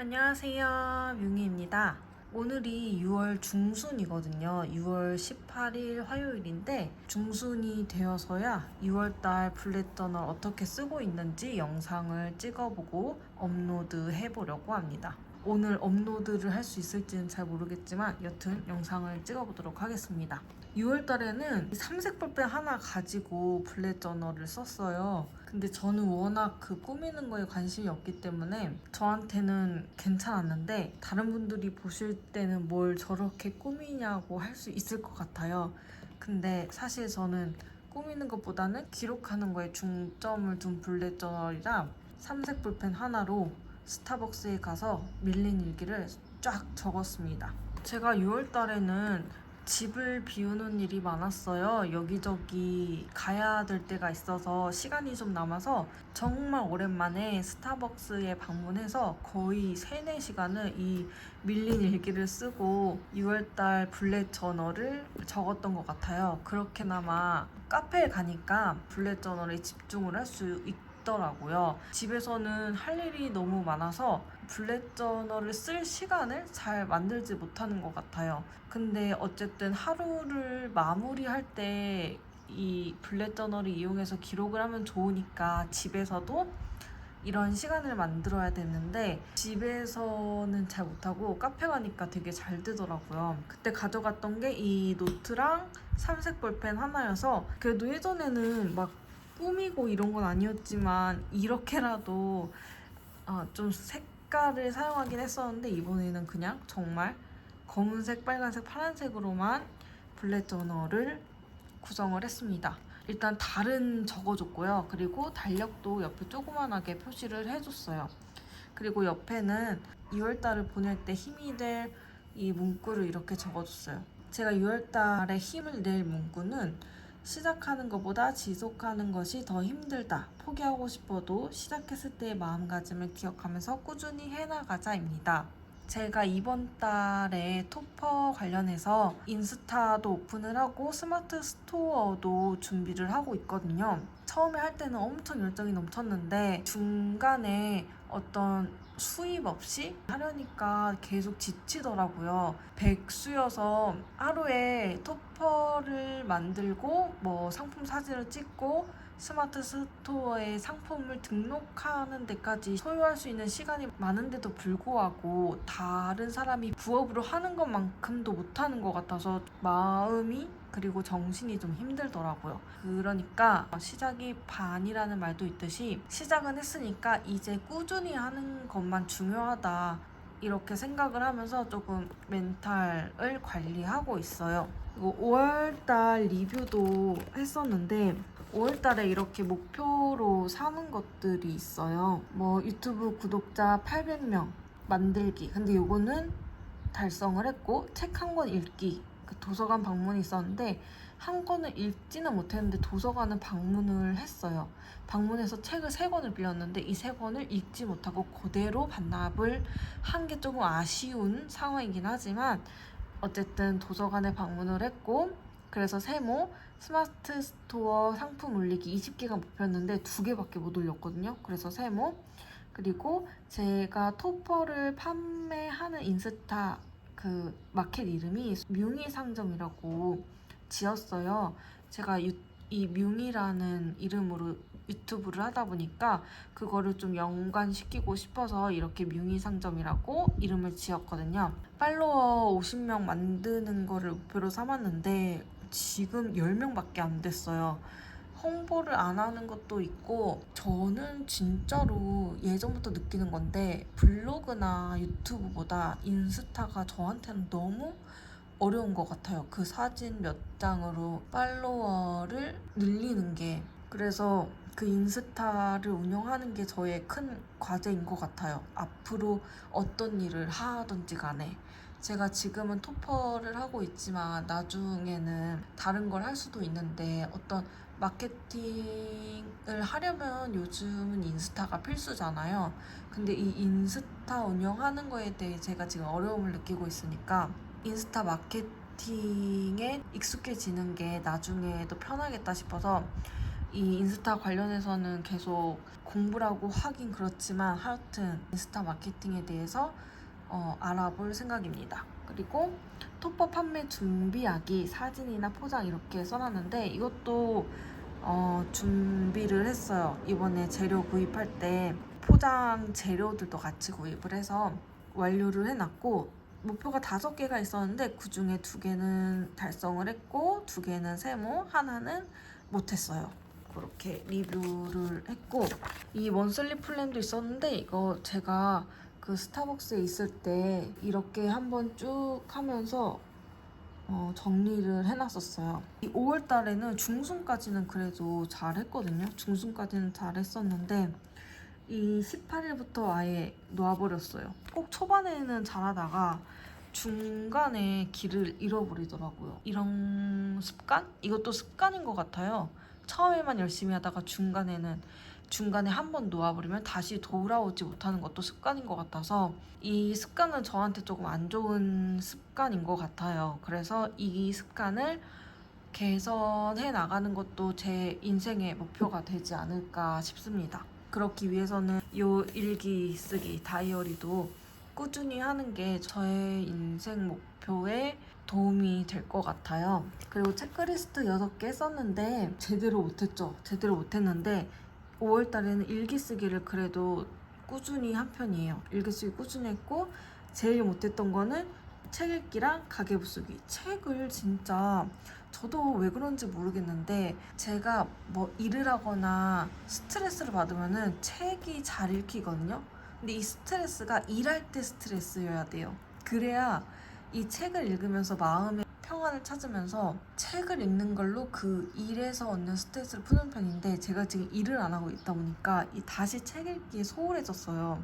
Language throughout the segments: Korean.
안녕하세요. 뮤미입니다. 오늘이 6월 중순이거든요. 6월 18일 화요일인데 중순이 되어서야 6월달 블랙 저널 어떻게 쓰고 있는지 영상을 찍어보고 업로드 해보려고 합니다. 오늘 업로드를 할 수 있을지는 잘 모르겠지만 여튼 영상을 찍어보도록 하겠습니다. 6월 달에는 삼색 볼펜 하나 가지고 블랙 저널을 썼어요. 근데 저는 워낙 그 꾸미는 거에 관심이 없기 때문에 저한테는 괜찮았는데 다른 분들이 보실 때는 뭘 저렇게 꾸미냐고 할 수 있을 것 같아요. 근데 사실 저는 꾸미는 것보다는 기록하는 거에 중점을 둔 블랙 저널이라 삼색 볼펜 하나로 스타벅스에 가서 밀린 일기를 쫙 적었습니다. 제가 6월 달에는 집을 비우는 일이 많았어요. 여기저기 가야 될 때가 있어서 시간이 좀 남아서 정말 오랜만에 스타벅스에 방문해서 거의 3, 4시간을 이 밀린 일기를 쓰고 6월달 블랙 저널을 적었던 것 같아요. 그렇게나마 카페에 가니까 블랙 저널에 집중을 할 수 있 더라고요. 집에서는 할 일이 너무 많아서 블랙 저널을 쓸 시간을 잘 만들지 못하는 것 같아요. 근데 어쨌든 하루를 마무리할 때 이 블랙 저널을 이용해서 기록을 하면 좋으니까 집에서도 이런 시간을 만들어야 되는데 집에서는 잘 못하고 카페 가니까 되게 잘 되더라고요. 그때 가져갔던 게 이 노트랑 삼색 볼펜 하나여서 그래도 예전에는 막 꾸미고 이런 건 아니었지만 이렇게라도 어, 좀 색깔을 사용하긴 했었는데 이번에는 그냥 정말 검은색, 빨간색, 파란색으로만 블랙 저널을 구성을 했습니다. 일단 달은 적어줬고요. 그리고 달력도 옆에 조그만하게 표시를 해줬어요. 그리고 옆에는 2월달을 보낼 때 힘이 될 이 문구를 이렇게 적어줬어요. 제가 6월달에 힘을 낼 문구는 시작하는 것보다 지속하는 것이 더 힘들다. 포기하고 싶어도 시작했을 때의 마음가짐을 기억하면서 꾸준히 해나가자입니다. 제가 이번 달에 토퍼 관련해서 인스타도 오픈을 하고 스마트 스토어도 준비를 하고 있거든요. 처음에 할 때는 엄청 열정이 넘쳤는데 중간에 어떤 수입 없이 하려니까 계속 지치더라고요. 백수여서 하루에 토퍼를 만들고 뭐 상품 사진을 찍고 스마트 스토어에 상품을 등록하는 데까지 소요할 수 있는 시간이 많은데도 불구하고 다른 사람이 부업으로 하는 것만큼도 못하는 것 같아서 마음이 그리고 정신이 좀 힘들더라고요. 그러니까 시작이 반이라는 말도 있듯이 시작은 했으니까 이제 꾸준히 하는 것만 중요하다. 이렇게 생각을 하면서 조금 멘탈을 관리하고 있어요. 그리고 5월달 리뷰도 했었는데 5월달에 이렇게 목표로 삼은 것들이 있어요. 뭐 유튜브 구독자 800명 만들기. 근데 요거는 달성을 했고 책 한 권 읽기. 그 도서관 방문이 있었는데 한 권을 읽지는 못했는데 도서관은 방문을 했어요. 방문해서 책을 세 권을 빌렸는데 이 세 권을 읽지 못하고 그대로 반납을 한 게 조금 아쉬운 상황이긴 하지만 어쨌든 도서관에 방문을 했고 그래서 세모 스마트 스토어 상품 올리기 20개가 목표였는데 두 개밖에 못 올렸거든요. 그래서 세모 그리고 제가 토퍼를 판매하는 인스타 그 마켓 이름이 뮤이 상점이라고 지었어요. 제가 유, 이 뮤이라는 이름으로 유튜브를 하다 보니까 그거를 좀 연관시키고 싶어서 이렇게 뮤이 상점이라고 이름을 지었거든요. 팔로워 50명 만드는 거를 목표로 삼았는데 지금 10명밖에 안 됐어요. 홍보를 안 하는 것도 있고 저는 진짜로 예전부터 느끼는 건데 블로그나 유튜브보다 인스타가 저한테는 너무 어려운 것 같아요. 그 사진 몇 장으로 팔로워를 늘리는 게 그래서 그 인스타를 운영하는 게 저의 큰 과제인 것 같아요. 앞으로 어떤 일을 하든지 간에. 제가 지금은 토퍼를 하고 있지만 나중에는 다른 걸 할 수도 있는데 어떤 마케팅을 하려면 요즘은 인스타가 필수잖아요. 근데 이 인스타 운영하는 거에 대해 제가 지금 어려움을 느끼고 있으니까 인스타 마케팅에 익숙해지는 게 나중에도 편하겠다 싶어서 이 인스타 관련해서는 계속 공부라고 하긴 그렇지만 하여튼 인스타 마케팅에 대해서 어, 알아볼 생각입니다. 그리고 톱밥 판매 준비하기 사진이나 포장 이렇게 써놨는데 이것도 어, 준비를 했어요. 이번에 재료 구입할 때 포장 재료들도 같이 구입을 해서 완료를 해놨고 목표가 다섯 개가 있었는데 그 중에 두 개는 달성을 했고 두 개는 세모 하나는 못했어요. 그렇게 리뷰를 했고 이 먼슬리 플랜도 있었는데 이거 제가 그 스타벅스에 있을 때 이렇게 한번 쭉 하면서 어, 정리를 해놨었어요. 이 5월 달에는 중순까지는 그래도 잘 했거든요. 중순까지는 잘 했었는데 이 18일부터 아예 놓아버렸어요. 꼭 초반에는 잘하다가 중간에 길을 잃어버리더라고요. 이런 습관? 이것도 습관인 것 같아요. 처음에만 열심히 하다가 중간에는 중간에 한 번 놓아버리면 다시 돌아오지 못하는 것도 습관인 것 같아서 이 습관은 저한테 조금 안 좋은 습관인 것 같아요. 그래서 이 습관을 개선해 나가는 것도 제 인생의 목표가 되지 않을까 싶습니다. 그렇기 위해서는 이 일기 쓰기 다이어리도 꾸준히 하는 게 저의 인생 목표에 도움이 될 것 같아요. 그리고 체크리스트 6개 썼는데 제대로 못했죠. 제대로 못했는데 5월 달에는 일기 쓰기를 그래도 꾸준히 한 편이에요. 일기 쓰기 꾸준히 했고 제일 못했던 거는 책 읽기랑 가계부 쓰기. 책을 진짜 저도 왜 그런지 모르겠는데 제가 뭐 일을 하거나 스트레스를 받으면은 책이 잘 읽히거든요. 근데 이 스트레스가 일할 때 스트레스여야 돼요. 그래야 이 책을 읽으면서 마음의 평안을 찾으면서 책을 읽는 걸로 그 일에서 얻는 스트레스를 푸는 편인데 제가 지금 일을 안 하고 있다 보니까 이 다시 책 읽기에 소홀해졌어요.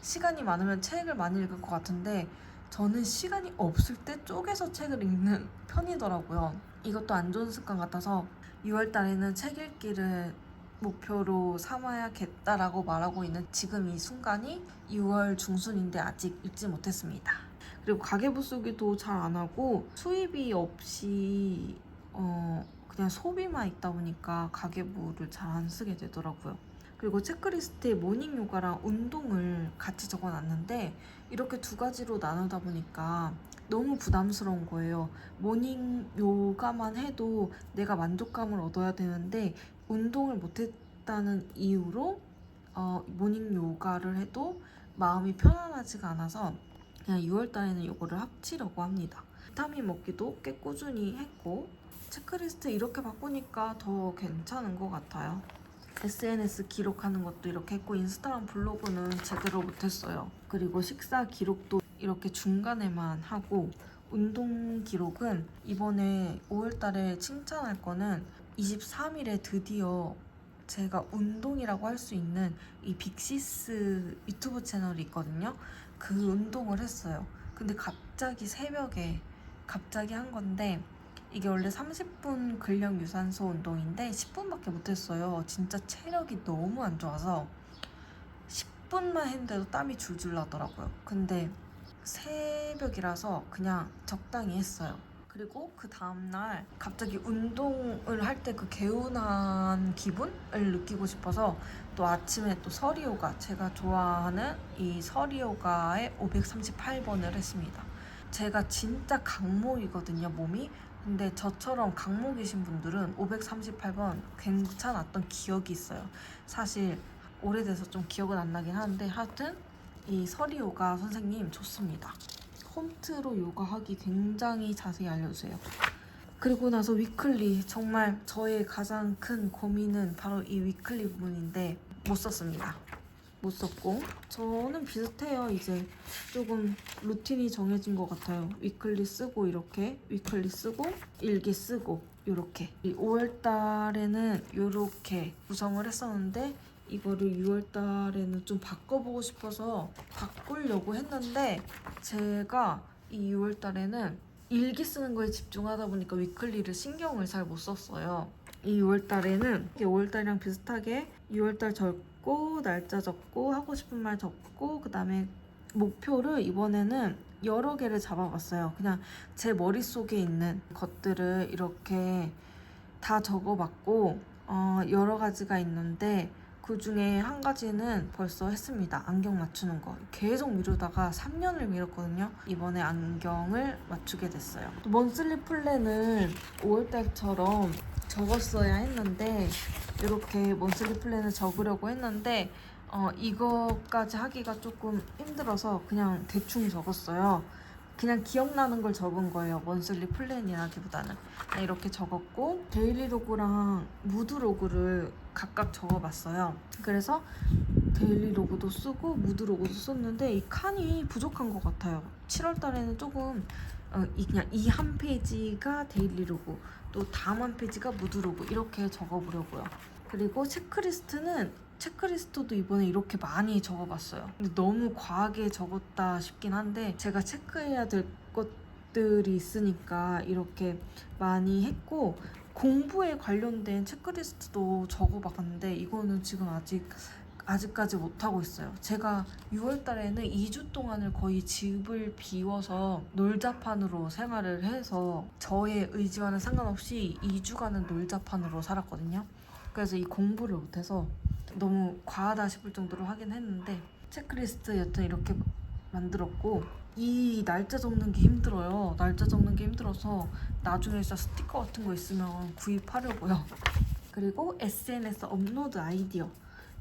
시간이 많으면 책을 많이 읽을 것 같은데 저는 시간이 없을 때 쪼개서 책을 읽는 편이더라고요. 이것도 안 좋은 습관 같아서 6월 달에는 책 읽기를 목표로 삼아야겠다라고 말하고 있는 지금 이 순간이 6월 중순인데 아직 읽지 못했습니다. 그리고 가계부 쓰기도 잘 안 하고 수입이 없이 어 그냥 소비만 있다 보니까 가계부를 잘 안 쓰게 되더라고요. 그리고 체크리스트에 모닝 요가랑 운동을 같이 적어 놨는데 이렇게 두 가지로 나누다 보니까 너무 부담스러운 거예요. 모닝 요가만 해도 내가 만족감을 얻어야 되는데 운동을 못 했다는 이유로 어, 모닝 요가를 해도 마음이 편안하지가 않아서 그냥 6월 달에는 이거를 합치려고 합니다. 비타민 먹기도 꽤 꾸준히 했고 체크리스트 이렇게 바꾸니까 더 괜찮은 것 같아요. SNS 기록하는 것도 이렇게 했고 인스타랑 블로그는 제대로 못했어요. 그리고 식사 기록도 이렇게 중간에만 하고 운동 기록은 이번에 5월달에 칭찬할 거는 23일에 드디어 제가 운동이라고 할 수 있는 이 빅시스 유튜브 채널이 있거든요. 그 운동을 했어요. 근데 갑자기 새벽에 갑자기 한 건데 이게 원래 30분 근력 유산소 운동인데 10분밖에 못 했어요. 진짜 체력이 너무 안 좋아서 10분만 했는데도 땀이 줄줄 나더라고요. 근데 새벽이라서 그냥 적당히 했어요. 그리고 그 다음날 갑자기 운동을 할 때 그 개운한 기분을 느끼고 싶어서 또 아침에 또 서리요가 제가 좋아하는 이 서리요가의 538번을 했습니다. 제가 진짜 강목이거든요, 몸이. 근데 저처럼 강목이신 분들은 538번 괜찮았던 기억이 있어요. 사실 오래돼서 좀 기억은 안 나긴 하는데 하여튼 이 서리요가 선생님 좋습니다. 홈트로 요가하기 굉장히 자세히 알려주세요. 그리고 나서 위클리 정말 저의 가장 큰 고민은 바로 이 위클리 부분인데 못 썼습니다. 못 썼고 저는 비슷해요 이제 조금 루틴이 정해진 것 같아요 위클리 쓰고 이렇게 위클리 쓰고 일기 쓰고 이렇게 5월 달에는 이렇게 구성을 했었는데 이거를 6월 달에는 좀 바꿔보고 싶어서 바꾸려고 했는데 제가 이 6월 달에는 일기 쓰는 거에 집중하다 보니까 위클리를 신경을 잘 못 썼어요. 이 6월 달에는 5월 달이랑 비슷하게 6월 달 적고 날짜 적고 하고 싶은 말 적고 그다음에 목표를 이번에는 여러 개를 잡아봤어요. 그냥 제 머릿속에 있는 것들을 이렇게 다 적어봤고 어, 여러 가지가 있는데 그 중에 한 가지는 벌써 했습니다. 안경 맞추는 거. 계속 미루다가 3년을 미뤘거든요. 이번에 안경을 맞추게 됐어요. 먼슬리 플랜을 5월달처럼 적었어야 했는데 이렇게 먼슬리 플랜을 적으려고 했는데 어, 이거까지 하기가 조금 힘들어서 그냥 대충 적었어요. 그냥 기억나는 걸 적은 거예요. 먼슬리 플랜이라기보다는. 그냥 이렇게 적었고 데일리 로그랑 무드 로그를 각각 적어봤어요. 그래서 데일리 로그도 쓰고 무드 로그도 썼는데 이 칸이 부족한 것 같아요. 7월 달에는 조금 어, 이 그냥 이 한 페이지가 데일리 로그 또 다음 한 페이지가 무드 로그 이렇게 적어보려고요. 그리고 체크리스트는 체크리스트도 이번에 이렇게 많이 적어봤어요. 근데 너무 과하게 적었다 싶긴 한데 제가 체크해야 될 것들이 있으니까 이렇게 많이 했고 공부에 관련된 체크리스트도 적어봤는데 이거는 지금 아직 아직까지 못하고 있어요. 제가 6월 달에는 2주 동안을 거의 집을 비워서 놀자판으로 생활을 해서 저의 의지와는 상관없이 2주간은 놀자판으로 살았거든요. 그래서 이 공부를 못해서 너무 과하다 싶을 정도로 하긴 했는데 체크리스트 여튼 이렇게 만들었고 이 날짜 적는 게 힘들어요. 날짜 적는 게 힘들어서 나중에 진짜 스티커 같은 거 있으면 구입하려고요. 그리고 SNS 업로드 아이디어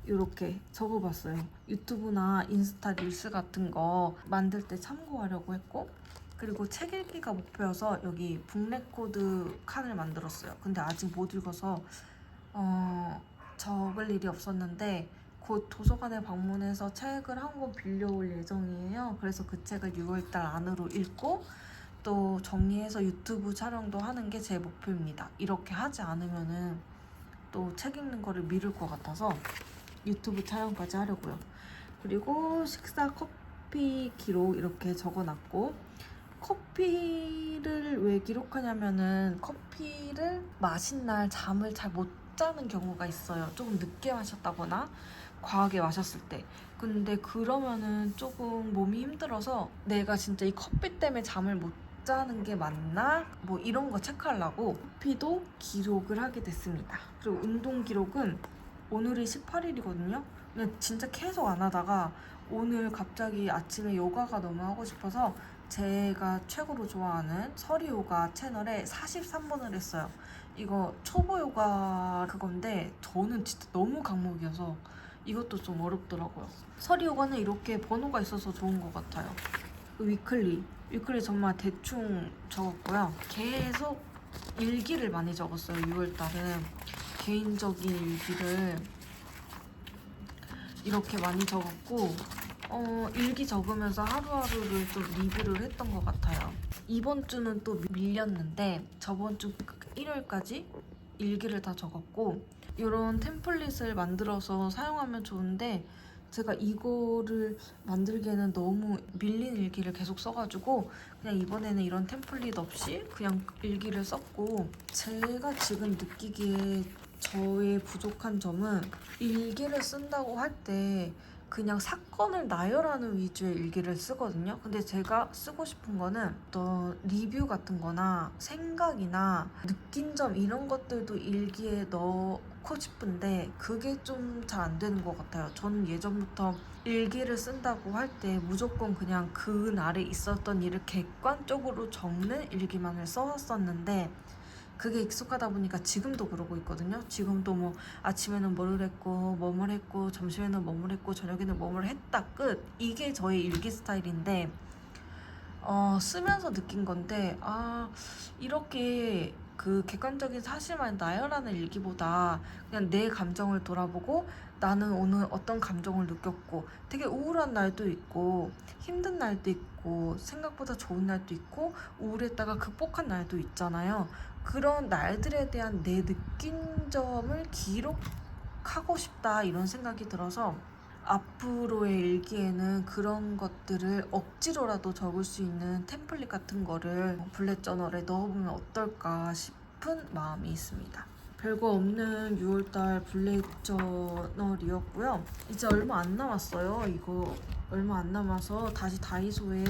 이렇게 적어봤어요. 유튜브나 인스타 릴스 같은 거 만들 때 참고하려고 했고 그리고 책 읽기가 목표여서 여기 북레코드 칸을 만들었어요. 근데 아직 못 읽어서 어, 적을 일이 없었는데 곧 도서관에 방문해서 책을 한 권 빌려올 예정이에요. 그래서 그 책을 6월달 안으로 읽고 또 정리해서 유튜브 촬영도 하는 게 제 목표입니다. 이렇게 하지 않으면은 또 책 읽는 거를 미룰 것 같아서 유튜브 촬영까지 하려고요. 그리고 식사 커피 기록 이렇게 적어놨고 커피를 왜 기록하냐면은 커피를 마신 날 잠을 잘못 자는 경우가 있어요. 조금 늦게 마셨다거나 과하게 마셨을 때. 근데 그러면은 조금 몸이 힘들어서 내가 진짜 이 커피 때문에 잠을 못 자는 게 맞나? 뭐 이런 거 체크하려고 커피도 기록을 하게 됐습니다. 그리고 운동 기록은 오늘이 18일이거든요. 근데 진짜 계속 안 하다가 오늘 갑자기 아침에 요가가 너무 하고 싶어서 제가 최고로 좋아하는 서리 요가 채널에 43번을 했어요. 이거 초보 요가 그건데 저는 진짜 너무 강목이어서 이것도 좀 어렵더라고요. 서리 요가는 이렇게 번호가 있어서 좋은 것 같아요. 그 위클리. 위클리 정말 대충 적었고요. 계속 일기를 많이 적었어요. 6월달은. 개인적인 일기를 이렇게 많이 적었고 어, 일기 적으면서 하루하루를 좀 리뷰를 했던 것 같아요. 이번 주는 또 밀렸는데 저번 주 일요일까지 일기를 다 적었고 이런 템플릿을 만들어서 사용하면 좋은데 제가 이거를 만들기에는 너무 밀린 일기를 계속 써가지고 그냥 이번에는 이런 템플릿 없이 그냥 일기를 썼고 제가 지금 느끼기에 저의 부족한 점은 일기를 쓴다고 할때 그냥 사건을 나열하는 위주의 일기를 쓰거든요. 근데 제가 쓰고 싶은 거는 어떤 리뷰 같은 거나 생각이나 느낀 점 이런 것들도 일기에 넣고 싶은데 그게 좀 잘 안 되는 것 같아요. 저는 예전부터 일기를 쓴다고 할 때 무조건 그냥 그 날에 있었던 일을 객관적으로 적는 일기만을 써왔었는데 그게 익숙하다 보니까 지금도 그러고 있거든요. 지금도 뭐 아침에는 뭐를 했고 뭐뭘 했고 점심에는 뭐뭘 했고 저녁에는 뭐뭘 했다 끝 이게 저의 일기 스타일인데 어, 쓰면서 느낀 건데 아 이렇게 그 객관적인 사실만 나열하는 일기보다 그냥 내 감정을 돌아보고 나는 오늘 어떤 감정을 느꼈고 되게 우울한 날도 있고 힘든 날도 있고 생각보다 좋은 날도 있고 우울했다가 극복한 날도 있잖아요. 그런 날들에 대한 내 느낀 점을 기록하고 싶다 이런 생각이 들어서 앞으로의 일기에는 그런 것들을 억지로라도 적을 수 있는 템플릿 같은 거를 블랙 저널에 넣어보면 어떨까 싶은 마음이 있습니다. 별거 없는 6월달 블랙 저널이었고요. 이제 얼마 안 남았어요. 이거 얼마 안 남아서 다시 다이소에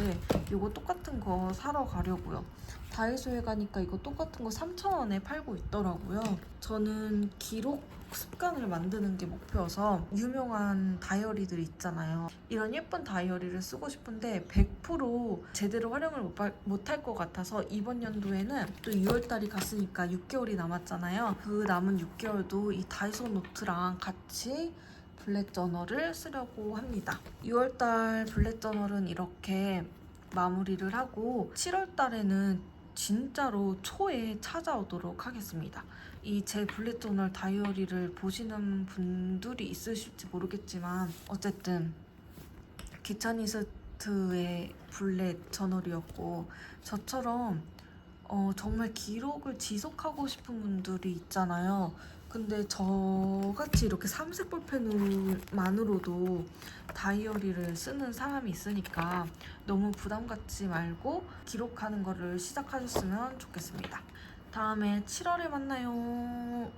이거 똑같은 거 사러 가려고요. 다이소에 가니까 이거 똑같은 거 3,000원에 팔고 있더라고요. 저는 기록 습관을 만드는 게 목표여서 유명한 다이어리들 있잖아요. 이런 예쁜 다이어리를 쓰고 싶은데 100% 제대로 활용을 못할 것 같아서 이번 연도에는 또 6월달이 갔으니까 6개월이 남았잖아요. 그 남은 6개월도 이 다이소 노트랑 같이 블랙 저널을 쓰려고 합니다. 6월달 블랙 저널은 이렇게 마무리를 하고 7월달에는 진짜로 초에 찾아오도록 하겠습니다. 이 제 블랙 저널 다이어리를 보시는 분들이 있으실지 모르겠지만 어쨌든 기차니스트의 블랙 저널이었고 저처럼 어, 정말 기록을 지속하고 싶은 분들이 있잖아요. 근데 저같이 이렇게 삼색 볼펜만으로도 다이어리를 쓰는 사람이 있으니까 너무 부담 갖지 말고 기록하는 거를 시작하셨으면 좋겠습니다. 다음에 7월에 만나요.